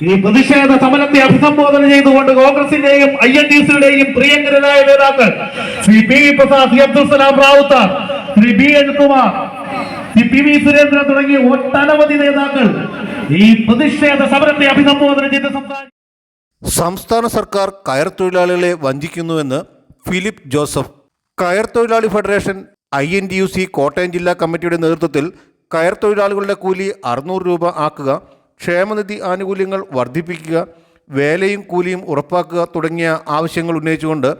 ഈ പ്രതിഷേധ സമരത്തെ അഭിസംബോധന ചെയ്തുകൊണ്ട് കോൺഗ്രസിന്റെയും ഐ എൻ ഡി സിയുടെയും പ്രിയങ്കരനായ നേതാക്കൾ ശ്രീ പി വി പ്രസാദ് ശ്രീ അബ്ദുൽ സലാം റാവുത്ത ശ്രീ ബി എഴുത്തുമാർ ശ്രീ പി വി സുരേന്ദ്രൻ തുടങ്ങിയ ഒട്ടനവധി നേതാക്കൾ ഈ പ്രതിഷേധ സമരത്തെ അഭിസംബോധന ചെയ്ത് സംസാരിച്ചു സംസ്ഥാന സർക്കാർ കയർ തൊഴിലാളികളെ വഞ്ചിക്കുന്നുവെന്ന് ഫിലിപ്പ് ജോസഫ് കയർ തൊഴിലാളി federation I N T U C Kottayam ജില്ലാ കമ്മിറ്റിയുടെ നേതൃത്വത്തിൽ കയർ തൊഴിലാളികളുടെ കൂലി അറുന്നൂറ് രൂപ ആക്കുക ക്ഷേമനിധി ആനുകൂല്യങ്ങൾ വർദ്ധിപ്പിക്കുക വേലയും കൂലിയും ഉറപ്പാക്കുക തുടങ്ങിയ ആവശ്യങ്ങൾ ഉന്നയിച്ചുകൊണ്ട്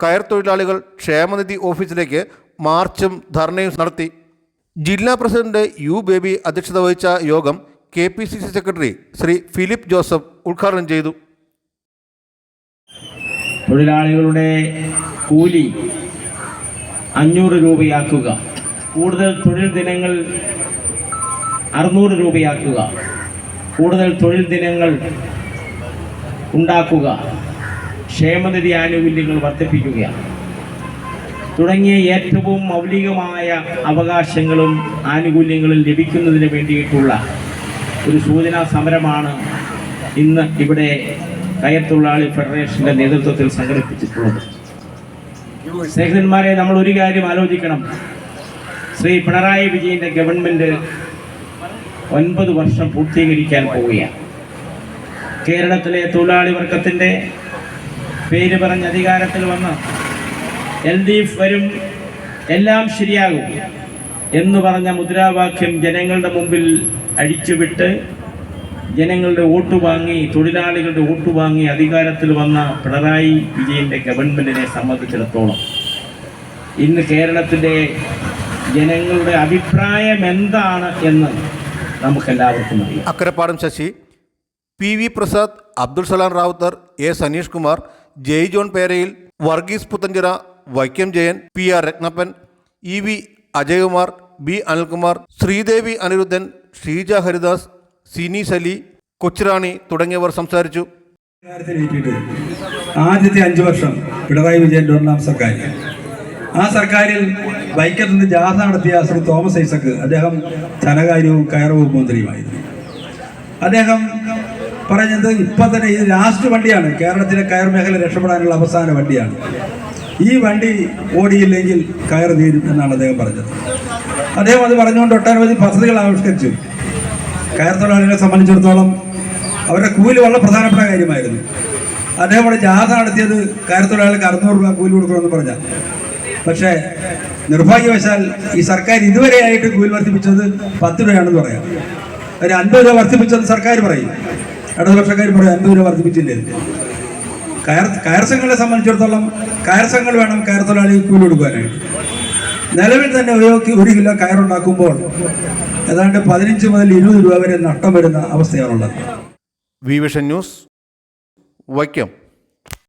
കയർ തൊഴിലാളികൾ ക്ഷേമനിധി ഓഫീസിലേക്ക് മാർച്ചും ധർണയും നടത്തി. ജില്ലാ പ്രസിഡന്റ് യു ബേബി അധ്യക്ഷത വഹിച്ച യോഗം K P C C secretary Shri Philip Joseph ഉദ്ഘാടനം ചെയ്തു. തൊഴിലാളികളുടെ കൂലി അഞ്ഞൂറ് രൂപയാക്കുക. കൂടുതൽ തൊഴിൽ ദിനങ്ങൾ അറുന്നൂറ് രൂപയാക്കുക. കൂടുതൽ തൊഴിൽ ദിനങ്ങൾ ഉണ്ടാക്കുക. ക്ഷേമനിധി ആനുകൂല്യങ്ങൾ വർദ്ധിപ്പിക്കുക. തുടങ്ങിയ ഏറ്റവും മൗലികമായ അവകാശങ്ങളും ആനുകൂല്യങ്ങളും ലഭിക്കുന്നതിന് വേണ്ടിയിട്ടുള്ള ഒരു സൂചനാ സമരമാണ് ഇന്ന് ഇവിടെ കയർത്തൊഴിലാളി ഫെഡറേഷന്റെ നേതൃത്വത്തിൽ സംഘടിപ്പിച്ചിട്ടുള്ളത്. സ്നേഹിതന്മാരെ നമ്മൾ ഒരു കാര്യം ആലോചിക്കണം. ശ്രീ പിണറായി വിജയന്റെ ഗവൺമെന്റ് ഒൻപത് വർഷം പൂർത്തീകരിക്കാൻ പോവുകയാണ്. കേരളത്തിലെ തൊഴിലാളി വർഗത്തിന്റെ പേര് പറഞ്ഞ് അധികാരത്തിൽ വന്ന് എൽ ഡി എഫ് വരും എല്ലാം ശരിയാകും എന്ന് പറഞ്ഞ മുദ്രാവാക്യം ജനങ്ങളുടെ മുമ്പിൽ അഴിച്ചുവിട്ട് ജനങ്ങളുടെ വോട്ട് വാങ്ങി തൊഴിലാളികളുടെ വോട്ട് വാങ്ങി അധികാരത്തിൽ വന്ന പിണറായി വിജയന്റെ ഗവൺമെന്റിനെ സംബന്ധിച്ചിടത്തോളം ഇന്ന് കേരളത്തിലെ ജനങ്ങളുടെ അഭിപ്രായം എന്താണ് എന്ന് നമുക്കെല്ലാവർക്കും അറിയാം. Akkarapadam Sasi P V Prasad Abdul Salam Rawther A Saneesh Kumar Jai John Perayil Varghese Puthenchira Vaikom Jayan P R Rathnappan E V Ajayakumar B Anilkumar Sreedevi Aniruddhan Sheeja Haridas Sini Ali Kochurani തുടങ്ങിയവർ സംസാരിച്ചു. ആദ്യത്തെ അഞ്ചു വർഷം പിണറായി വിജയന്റെ ഒന്നാം സർക്കാർ ആ സർക്കാരിൽ വൈക്കത്ത് നിന്ന് ജാഥ നടത്തിയ ശ്രീ തോമസ് ഐസക്ക് അദ്ദേഹം ധനകാര്യവും കയറവും മന്ത്രിയുമായിരുന്നു. അദ്ദേഹം പറഞ്ഞത് ഇപ്പം തന്നെ ഇത് ലാസ്റ്റ് വണ്ടിയാണ്. കേരളത്തിലെ കയർ മേഖല രക്ഷപ്പെടാനുള്ള അവസാന വണ്ടിയാണ്. ഈ വണ്ടി ഓടിയില്ലെങ്കിൽ കയർ തീരും എന്നാണ് അദ്ദേഹം പറഞ്ഞത്. അദ്ദേഹം അത് പറഞ്ഞുകൊണ്ട് ഒട്ടനവധി പദ്ധതികൾ ആവിഷ്കരിച്ചു. കയർ തൊഴിലാളികളെ സംബന്ധിച്ചിടത്തോളം അവരുടെ കൂലി വളരെ പ്രധാനപ്പെട്ട കാര്യമായിരുന്നു. അദ്ദേഹം ഇവിടെ ജാഥ നടത്തിയത് കയർ തൊഴിലാളികൾക്ക് അറുന്നൂറ് രൂപ കൂലി കൊടുക്കണമെന്ന് പറഞ്ഞാൽ പക്ഷേ നിർഭാഗ്യവശാൽ ഈ സർക്കാർ ഇതുവരെ ആയിട്ട് കൂലി വർദ്ധിപ്പിച്ചത് പത്ത് രൂപയാണെന്ന് പറയാം. ഒരു അൻപത് രൂപ വർദ്ധിപ്പിച്ചത് സർക്കാർ പറയും. ഇടതുപക്ഷക്കാർ പറയും അൻപത് രൂപ വർദ്ധിപ്പിച്ചില്ലേ. കയർ കയർ സംഘങ്ങളെ സംബന്ധിച്ചിടത്തോളം കയർ സംഘങ്ങൾ വേണം കയർ തൊഴിലാളി കൂലി കൊടുക്കാനായിട്ട് നിലവിൽ തന്നെ ഒരു ഒരു കിലോ കയറുണ്ടാക്കുമ്പോൾ ഏതാണ്ട് പതിനഞ്ച് മുതൽ ഇരുപത് രൂപ വരെ നഷ്ടം വരുന്ന അവസ്ഥയാണുള്ളത് വി വിഷൻ ന്യൂസ് വൈക്കം.